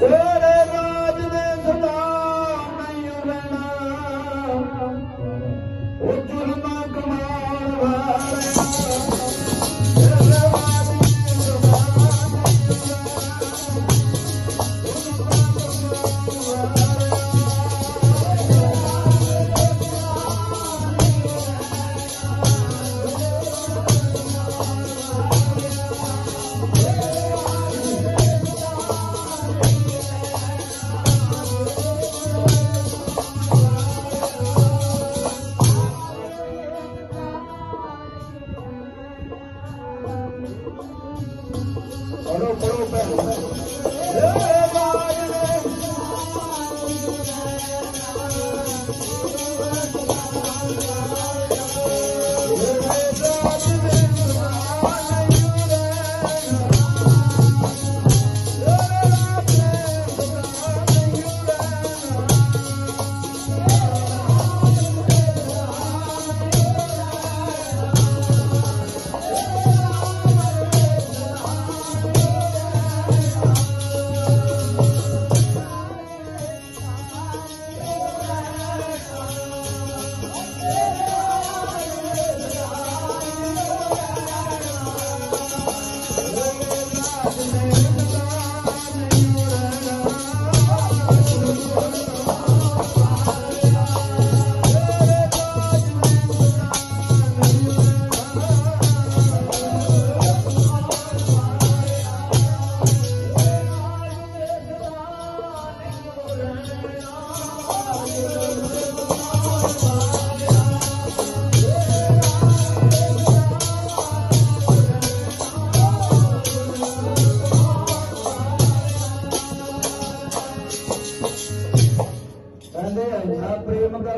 ਤੇਰੇ ਰਾਜ ਦੇ ਸਦਾ ਨਹੀਂ ਰਹਿਣਾ। ਉਹ ਜ਼ੁਲਮਾਂ ਕਮਾਉਣ ਵਾਲਿਆ Oh no, oh no, আপনারা